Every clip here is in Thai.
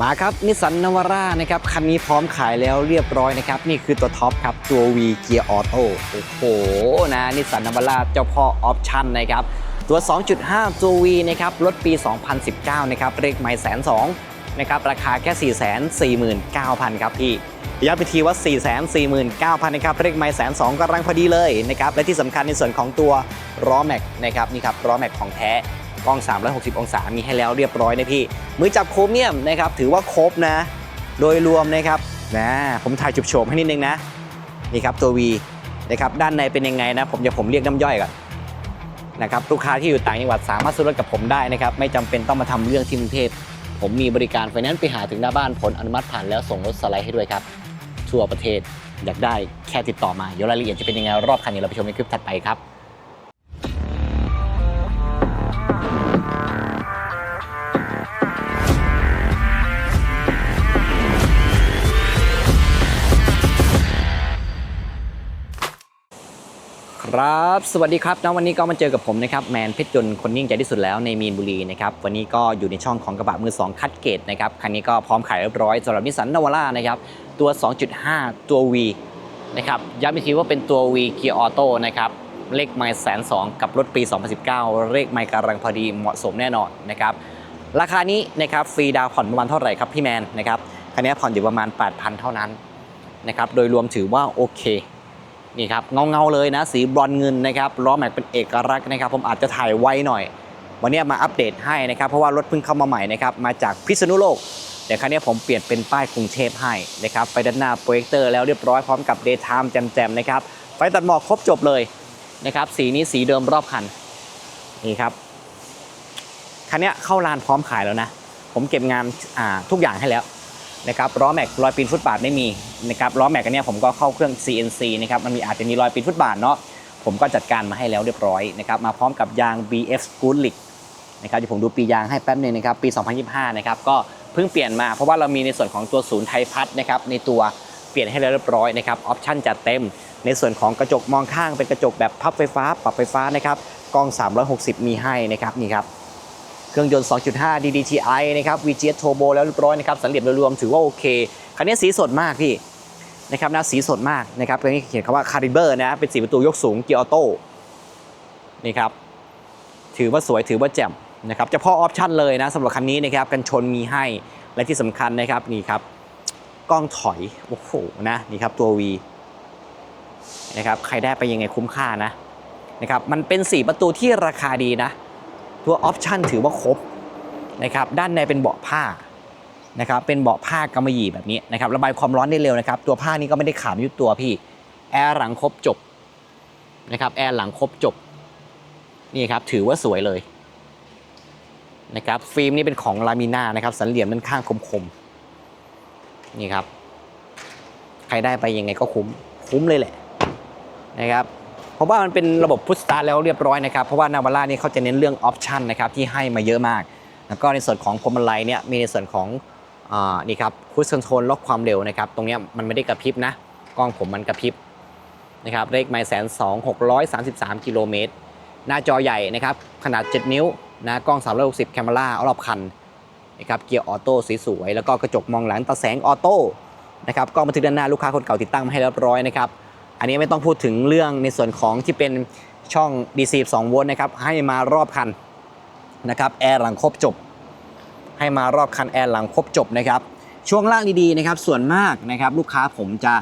มาครับนิสสันนวาร่านะครับคันนี้พร้อมขายแล้วเรียบร้อยนะครับ นี่คือตัวท็อปครับ ตัว V เกียร์ออโต้โอ้โหนะนิสสันนวาร่าเจ้าพ่อออปชั่นนะครับตัว 2.5 ตัว V นะครับรถปี 2019 นะครับเลขไม่แสนสองนะครับราคาแค่ 4 4 9 0 0 0 ครับพี่ย้ำไปทีว่า 4 4 9 0 0 0 นะครับเลขไม่แสนสองกำลังพอดีเลยนะครับและที่สำคัญในส่วนของตัวล้อแม็กนะครับนี่ครับล้อแม็กของแท้ กล้อง 360 องศามีให้แล้วเรียบร้อยนะพี่ มือจับโครเมียมนะครับถือว่าครบนะ โดยรวมนะครับนะผมถ่ายจุบโฉมให้นิดนึงนะนี่ครับตัว V นะครับด้านในเป็นยังไงนะ ผมจะผมเรียกน้ำย่อยก่อนนะครับลูกค้าที่อยู่ต่างจังหวัดสามารถซื้อรถกับผมได้นะครับไม่จำเป็นต้องมาทำเรื่องที่กรุงเทพผมมีบริการไฟแนนซ์ไปหาถึงหน้าบ้านผลอนุมัติผ่านแล้วส่งรถสไลด์ให้ด้วยครับ ทั่วประเทศอยากได้แค่ติดต่อมาเดี๋ยวรายละเอียดจะเป็นยังไงรอบคันนี้เราไปชมในคลิปถัดไปครับ ครับ สวัสดีครับนะวันนี้ก็มาเจอกับผมนะครับแมนเพชรยนต์คนยิ่งใจที่สุดแล้วในมีนบุรีนะครับวันนี้ก็อยู่ในช่องของกระบะมือ 2 คัดเกตนะครับคันนี้ก็พร้อมขายเรียบร้อยสำหรับนิสสันนวาร่านะครับตัว 2.5 ตัว V นะครับย้ำอีกทีว่าเป็นตัว V เกียร์ออโต้นะครับเลขไมล์แสนสองกับรถปี 2019 เลขไมล์กำลังพอดีเหมาะสมแน่นอนนะครับราคานี้นะครับฟรีดาวผ่อนประมาณเท่าไหร่ครับพี่แมนนะครับคันนี้ผ่อนอยู่ประมาณ 8,000 เท่านั้นนะครับโดยรวมถือว่าโอเค นี่ครับเงาเงาๆเลยนะ สีบรอนเงินนะครับล้อแม็กเป็นเอกลักษณ์นะครับ ผมอาจจะถ่ายไวหน่อย วันนี้มาอัปเดตให้นะครับ เพราะว่ารถเพิ่งเข้ามาใหม่นะครับมาจากพิษณุโลกเดี๋ยวครั้นี้ผมเปลี่ยนเป็นป้ายกรุงเทพให้นะครับไฟด้านหน้าโปรเจคเตอร์แล้วเรียบร้อยพร้อมกับ Daytime แจมๆนะครับไฟตัดหมอกครบจบเลยนะครับสีนี้สีเดิมรอบคันนี่ครับคันนี้เข้าลานพร้อมขายแล้วนะ ผมเก็บงานทุกอย่างให้แล้ว นะครับล้อแม็กรอยปีนฟุตบาทไม่มีนะครับล้อแม็กอันนี้ผมก็เข้าเครื่อง CNC นะครับมันมีอาจจะมีรอยปีนฟุตบาทเนาะผมก็จัดการมาให้แล้วเรียบร้อยนะครับมาพร้อมกับยาง BF s c o o t l i c นะครับเดี๋ยวผมดูปียางให้แป๊บนึงนะครับปี 2025 นะครับก็เพิ่งเปลี่ยนมาเพราะว่าเรามีในส่วนของตัวศูนย์ไทยพัฒน์นะครับในตัวเปลี่ยนให้แล้วเรียบร้อยนะครับออปชั่นจัดเต็ม ในส่วนของกระจกมองข้างเป็นกระจกแบบพับไฟฟ้า ปรับไฟฟ้านะครับกล้อง 360 มีให้นะครับนี่ครับ เครื่องยนต์ 2.5 DDTi นะครับ VGS Turbo แล้วเรียบร้อยนะครับสันเหลี่ยมโดยรวมถือว่าโอเค คันนี้สีสดมากพี่นะครับนะสีสดมากนะครับตรงนี้เขียนคำว่า Caliber นะเป็นสีประตูยกสูงเกียร์ออโต้นี่ครับถือว่าสวยถือว่าแจ่มนะครับเฉพาะออปชั่นเลยนะสำหรับคันนี้นะครับกันชนมีให้และที่สำคัญนะครับนี่ครับกล้องถอยโอ้โหนะนี่ครับตัว V นะครับใครได้ไปยังไงคุ้มค่านะนะครับมันเป็น 4 ประตูที่ราคาดีนะ ตัวออปชันถือว่าครบนะครับด้านในเป็นเบาะผ้านะครับเป็นเบาะผ้ากำมะหยี่แบบนี้นะครับระบายความร้อนได้เร็วนะครับตัวผ้านี้ก็ไม่ได้ขาดยุดตัวพี่แอร์หลังครบจบนะครับแอร์หลังครบจบนี่ครับถือว่าสวยเลยนะครับฟิล์มนี่เป็นของลามิน่านะครับสันเหลี่ยมด้านข้างคมๆนี่ครับใครได้ไปยังไงก็คุ้มคุ้มเลยแหละนะครับ ราะว่ามันเป็นระบบพุทสตาร์แล้วเรียบร้อยนะครับ เพราะว่านาวาร่านี่เขาจะเน้นเรื่องออปชันนะครับที่ให้มาเยอะมาก แล้วก็ในส่วนของพวงมาลัยเนี่ยมีในส่วนของอ่านี่ครับคูสคอนโทรลล็อกความเร็วนะครับ ตรงเนี้ยมันไม่ได้กระพริบนะกล้องผมมันกระพริบนะครับเลขไมล์แสนสองหกร้อยสามสิบสามกิโลเมตรหน้าจอใหญ่นะครับขนาด 7 นิ้วนะกล้อง 360 แคมเมรารอบคันนะครับเกียร์ออโต้สีสวยแล้วก็กระจกมองหลังตาแสงออโต้นะครับกล้องบันทึกด้านหน้าลูกค้าคนเก่าติดตั้งมาให้เรียบร้อยนะครับ อันนี้ไม่ต้องพูดถึงเรื่องในส่วนของที่เป็นช่อง DC 2โวลต์นะครับให้มารอบคันนะครับแอร์หลังครบจบ ให้มารอบคันแอร์หลังครบจบนะครับช่วงล่างดีๆนะครับส่วนมากนะครับลูกค้าผมจะ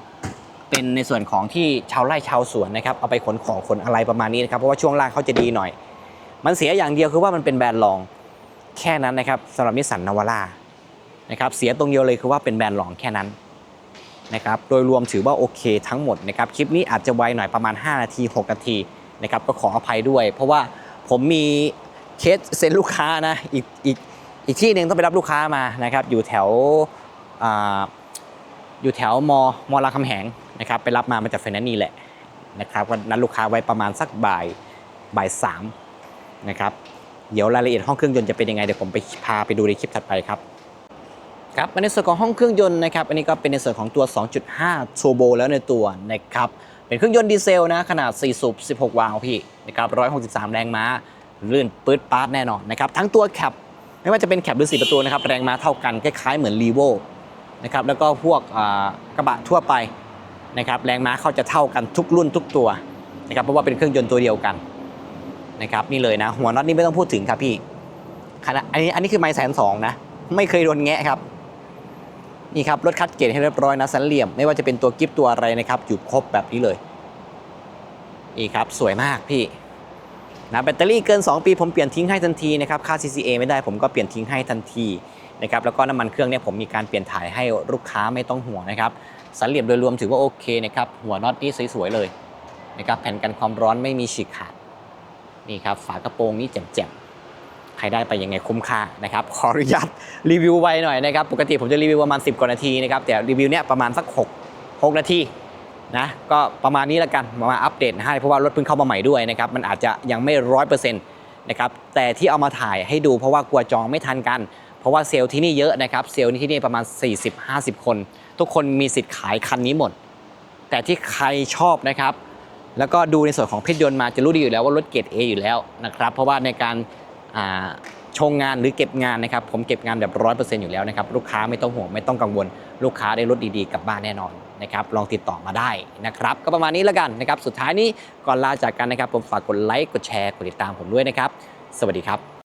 เป็นในส่วนของที่ชาวไร่ชาวสวนนะครับเอาไปขนของขนอะไรประมาณนี้นะครับเพราะว่าช่วงล่างเขาจะดีหน่อย มันเสียอย่างเดียวคือว่ามันเป็นแบรนด์รองแค่นั้นนะครับสำหรับนิสสันนาวาร่านะครับเสียตรงเดียวเลยคือว่าเป็นแบรนด์รองแค่นั้น นะครับโดยรวมถือว่าโอเคทั้งหมดนะครับคลิปนี้อาจจะไวหน่อยประมาณ 5 นาที 6 นาทีนะครับก็ขออภัยด้วย เพราะว่าผมมีเคสเซ็นลูกค้านะอีกอีกอีกที่หนึ่งต้องไปรับลูกค้ามานะครับอยู่แถวออยู่แถวมอมรามคำแหงนะครับไปรับมามาจากไฟแนนซ์นี่แหละนะครับก็นัดลูกค้าไว้ประมาณสักบ่ายบ่ายสามนะครับเดี๋ยวรายละเอียดห้องเครื่องยนต์จะเป็นยังไงเดี๋ยวผมไปพาไปดูในคลิปถัดไปครับ ครับในส่วนของห้องเครื่องยนต์นะครับอันนี้ก็เป็นในส่วนของตัว 2.5 Turbo แล้วในตัวนะครับเป็นเครื่องยนต์ดีเซลนะขนาด 4 สูบ 16 วาล์วพี่นะครับ163 แรงม้าลื่นปื๊ดปาร์ตแน่นอนนะครับทั้งตัวแคปไม่ว่าจะเป็นแคปหรือสีประตูนะครับแรงม้าเท่ากันคล้ายๆเหมือนรีโวนะครับแล้วก็พวกอ่ากระบะทั่วไปนะครับแรงม้าเขาจะเท่ากันทุกรุ่นทุกตัวนะครับเพราะว่าเป็นเครื่องยนต์ตัวเดียวกันนะครับนี่เลยนะหัวน็อตนี่ไม่ต้องพูดถึงครับพี่ขนาดอันนี้อันนี้คือไม้แสนสองนะไม่เคยโดนแงะครับ นี่ครับรถคัดเกรดให้เรียบร้อยนะสันเหลี่ยมไม่ว่าจะเป็นตัวกิฟตัวอะไรนะครับอยู่ครบแบบนี้เลยนี่ครับสวยมากพี่นะแบตเตอรี่เกิน 2 ปีผมเปลี่ยนทิ้งให้ทันทีนะครับค่า CCA ไม่ได้ผมก็เปลี่ยนทิ้งให้ทันทีนะครับแล้วก็น้ำมันเครื่องเนี่ยผมมีการเปลี่ยนถ่ายให้ลูกค้าไม่ต้องห่วงนะครับสันเหลี่ยมโดยรวมถือว่าโอเคนะครับหัวน็อตนี่สวยๆเลยนะครับแผ่นกันความร้อนไม่มีฉีกขาดนี่ครับฝากระโปรงนี่แจ่มๆ ใครได้ไปยังไงคุ้มค่านะครับขออนุญาตรีวิวไวหน่อยนะครับปกติผมจะรีวิวประมาณ 10กว่านาทีนะครับแต่รีวิวเนี่ยประมาณสัก 6 6 นาทีนะก็ประมาณนี้แล้วกันมาอัปเดตให้เพราะว่ารถเพิ่งเข้ามาใหม่ด้วยนะครับมันอาจจะยังไม่ร้อยเปอร์เซ็นต์นะครับแต่ที่เอามาถ่ายให้ดูเพราะว่ากลัวจองไม่ทันกัน เพราะว่าเซลล์ที่นี่เยอะนะครับเซลล์ที่นี่ประมาณ 40-50 คน ทุกคนมีสิทธิ์ขายคันนี้หมด แต่ที่ใครชอบนะครับแล้วก็ดูในส่วนของเพชรยนต์มาจะรู้ดีอยู่แล้วว่ารถเกรด A อยู่แล้วนะครับเพราะว่าในการ ชงงานหรือเก็บงานนะครับ ผมเก็บงานแบบร้อยเปอร์เซ็นต์อยู่แล้วนะครับ ลูกค้าไม่ต้องห่วงไม่ต้องกังวล ลูกค้าได้รถดีๆกลับบ้านแน่นอนนะครับ ลองติดต่อมาได้นะครับ ก็ประมาณนี้แล้วกันนะครับ สุดท้ายนี้ก่อนลาจากกันนะครับ ผมฝากกดไลค์ กดแชร์ กดติดตามผมด้วยนะครับ สวัสดีครับ